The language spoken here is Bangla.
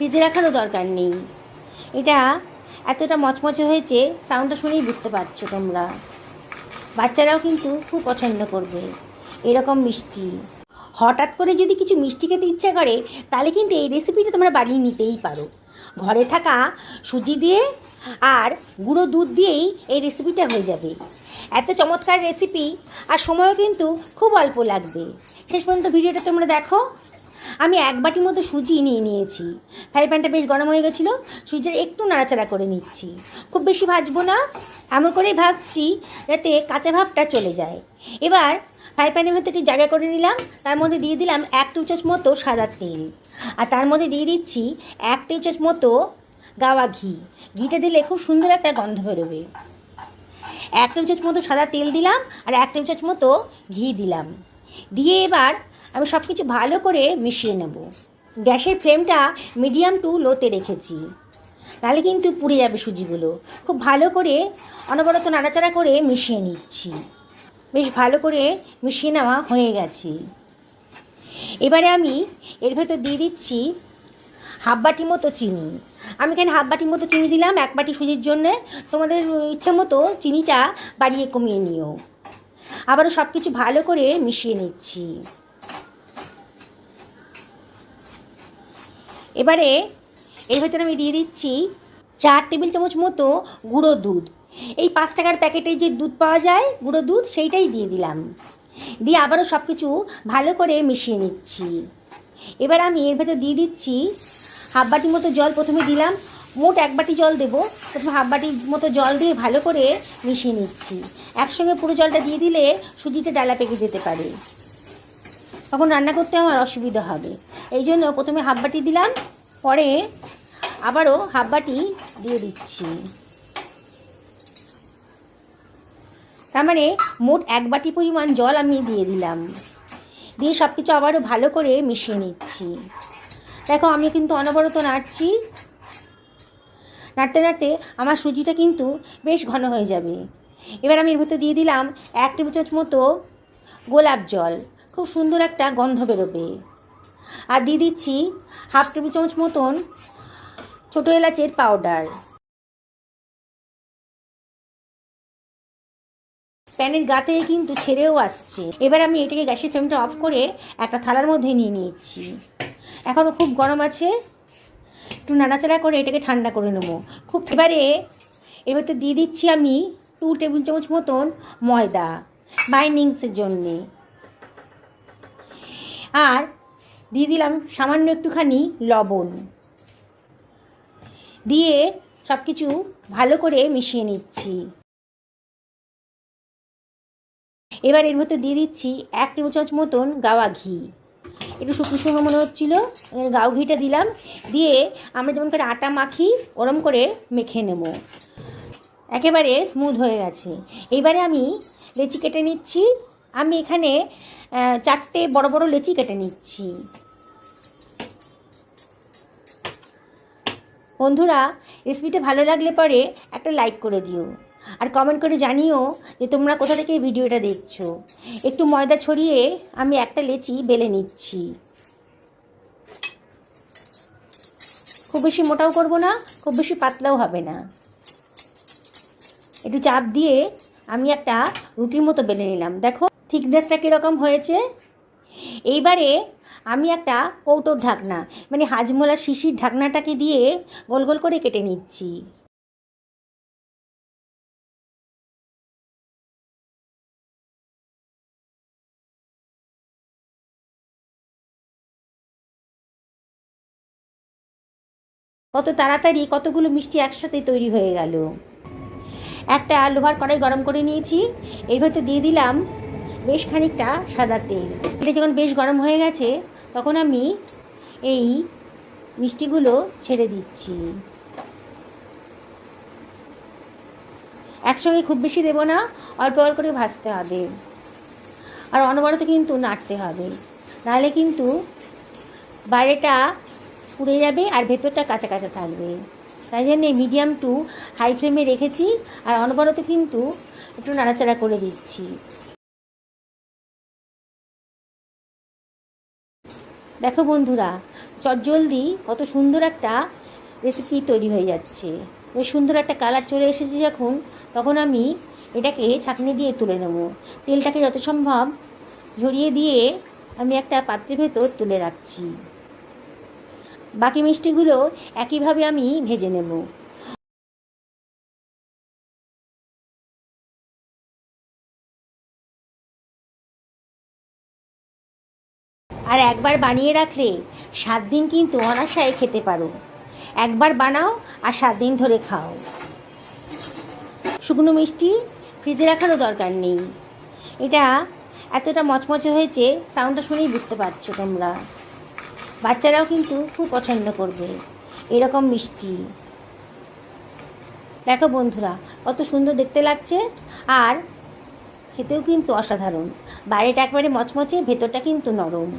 ফ্রিজে রাখারও দরকার নেই। এটা এতটা মচমচে হয়েছে সাউন্ডটা শুনেই বুঝতে পারছ তোমরা। বাচ্চারাও কিন্তু খুব পছন্দ করবে, এরকম মিষ্টি। হঠাৎ করে যদি কিছু মিষ্টি খেতে ইচ্ছা করে, তাহলে কিন্তু এই রেসিপিটা তোমরা বানিয়ে নিতেই পারো। ঘরে থাকা সুজি দিয়ে আর গুঁড়ো দুধ দিয়েই এই রেসিপিটা হয়ে যাবে। এত চমৎকার রেসিপি আর সময়ও কিন্তু খুব অল্প লাগবে। শেষ পর্যন্ত ভিডিওটা তোমরা দেখো। আমি এক বাটির মতো সুজি নিয়ে নিয়েছি। ফ্রাই প্যানটা বেশ গরম হয়ে গেছিল, সুজিটা একটু নাড়াচাড়া করে নিচ্ছি। খুব বেশি ভাজবো না, এমন করেই ভাবছি যাতে কাঁচা ভাবটা চলে যায়। এবার ফ্রাই প্যানের ভেতরে একটু জায়গা করে নিলাম, তার মধ্যে দিয়ে দিলাম এক টেবিল মতো সাদা তেল। আর তার মধ্যে দিয়ে দিচ্ছি এক টেবিল মতো গাওয়া ঘি। ঘিটা দিলে খুব সুন্দর একটা গন্ধ বেরোবে। এক টেবিল মতো সাদা তেল দিলাম আর এক টেবিল মতো ঘি দিলাম। দিয়ে এবার আমি সব কিছু ভালো করে মিশিয়ে নেব। গ্যাসের ফ্লেমটা মিডিয়াম টু লোতে রেখেছি। নাহলে কিন্তু পুড়ে যাবে সুজিগুলো। খুব ভালো করে অনবরত নাড়াচাড়া করে মিশিয়ে নিচ্ছি। বেশ ভালো করে মিশিয়ে নেওয়া হয়ে গেছে। এবারে আমি এর ভেতর দিয়ে দিচ্ছি হাফ বাটি মতো চিনি। আমি এখানে হাফ বাটি মতো চিনি দিলাম, এক বাটি সুজির জন্যে। তোমাদের ইচ্ছা মতো চিনিটা বাড়িয়ে কমিয়ে নিও। আবারও সব কিছু ভালো করে মিশিয়ে নিচ্ছি। এবারে এর ভেতরে আমি দিয়ে দিচ্ছি চার টেবিল চামচ মতো গুঁড়ো দুধ। এই পাঁচ টাকার প্যাকেটে যে দুধ পাওয়া যায়, গুঁড়ো দুধ, সেইটাই দিয়ে দিলাম। দিয়ে আবারও সব কিছু ভালো করে মিশিয়ে নিচ্ছি। এবার আমি এর ভেতর দিয়ে দিচ্ছি হাফ বাটি মতো জল প্রথমে দিলাম। মোট এক বাটি জল দেবো। প্রথমে হাফ বাটির মতো জল দিয়ে ভালো করে মিশিয়ে নিচ্ছি। একসঙ্গে পুরো জলটা দিয়ে দিলে সুজিটা ডালা পেকে যেতে পারে। তখন রান্না করতে আমার অসুবিধা হবে। এই জন্য প্রথমে হাফ বাটি দিলাম, পরে আবারও হাফ বাটি দিয়ে দিচ্ছি। তার মানে মোট এক বাটি পরিমাণ জল আমি দিয়ে দিলাম। দিয়ে সব কিছু আবারও ভালো করে মিশিয়ে নিচ্ছি। দেখো, আমি কিন্তু অনবরত নাড়ছি। নাড়তে নাড়তে আমার সুজিটা কিন্তু বেশ ঘন হয়ে যাবে। এবার আমি এর ভিতরে দিয়ে দিলাম এক টেবিল চামচ মতো গোলাপ জল। খুব সুন্দর একটা গন্ধ বেরোবে। আর দিয়ে দিচ্ছি হাফ টেবিল চামচ মতন ছোটো এলাচের পাউডার প্যানের গাতে কিন্তু ছেড়েও আসছে। এবার আমি এটাকে গ্যাসের ফ্লেমটা অফ করে একটা থালার মধ্যে নিয়ে নিয়েছি। এখনও খুব গরম আছে। একটু নাড়াচাড়া করে এটাকে ঠান্ডা করে নেব। খুব এবারে এবার তো দিয়ে দিচ্ছি আমি টু টেবিল চামচ মতন ময়দা। বাইন্ডিংসের জন্যে। আর দিয়ে দিলাম সামান্য একটুখানি লবণ। দিয়ে সব কিছু ভালো করে মিশিয়ে নিচ্ছি। এবার এর মধ্যে দিয়ে দিচ্ছি এক চামচ মতন গাওয়া ঘি। একটু শুকনো শুকনো মনে হচ্ছিল গাও ঘিটা দিলাম। দিয়ে আমরা যেমন করে আটা মাখি, ওরম করে মেখে নেব। একেবারে স্মুথ হয়ে গেছে। এবারে আমি লেচি কেটে নিচ্ছি আমি এখানে চারটে বড় বড় লেচি কেটে নিচ্ছি। বন্ধুরা, রেসিপিটা ভালো লাগলে পরে একটা লাইক করে দিও। আর কমেন্ট করে জানিও যে তোমরা কোথা থেকে এই ভিডিওটা দেখছ। একটু ময়দা ছড়িয়ে আমি একটা লেচি বেলে নিচ্ছি। খুব বেশি মোটাও করব না, খুব বেশি পাতলাও হবে না। একটু চাপ দিয়ে আমি একটা রুটির মতো বেলে নিলাম। দেখো থিকনেসটা কীরকম হয়েছে? এইবারে আমি একটা কৌটোর ঢাকনা মানে হাজমোলা শিশির ঢাকনাটাকে দিয়ে গোল গোল করে কেটে নিচ্ছি। কত তাড়াতাড়ি কতগুলো মিষ্টি একসাথে তৈরি হয়ে গেল। একটা লোহার কড়াই গরম করে নিয়েছি, এর ভেতর দিয়ে দিলাম বেশ খানিকটা সাদা তেল। এটা যখন বেশ গরম হয়ে গেছে, তখন আমি এই মিষ্টিগুলো ছেড়ে দিচ্ছি। একসঙ্গে খুব বেশি দেবো না, অল্প অল্প করে ভাজতে হবে। আর অনবরত কিন্তু নাড়তে হবে। নাহলে কিন্তু বাইরেটা পুড়ে যাবে আর ভেতরটা কাঁচা কাঁচা থাকবে। তাই জন্যে মিডিয়াম টু হাই ফ্লেমে রেখেছি আর অনবরত কিন্তু একটু নাড়াচাড়া করে দিচ্ছি। দেখো বন্ধুরা চটজলদি কত সুন্দর একটা রেসিপি তৈরি হয়ে যাচ্ছে। বেশ সুন্দর একটা কালার চলে এসেছে যখন, তখন আমি এটাকে ছাঁকনি দিয়ে তুলে নেব। তেলটাকে যত সম্ভব ঝরিয়ে দিয়ে আমি একটা পাত্রের ভেতর তুলে রাখছি। বাকি মিষ্টিগুলো একইভাবে আমি ভেজে নেব। আর একবার বানিয়ে রাখলে সাত দিন কিন্তু অনাশায় খেতে পারো। একবার বানাও আর সাত দিন ধরে খাও। শুকনো মিষ্টি ফ্রিজে রাখারও দরকার নেই। এটা এতটা মচমচে হয়েছে, সাউন্ডটা শুনেই বুঝতে পারছ তোমরা। বাচ্চারাও কিন্তু খুব পছন্দ করবে এরকম মিষ্টি। দেখো বন্ধুরা, কত সুন্দর দেখতে লাগছে আর খেতেও কিন্তু অসাধারণ। বাইরেটা একবারে মচমচে, ভেতরটা কিন্তু নরম।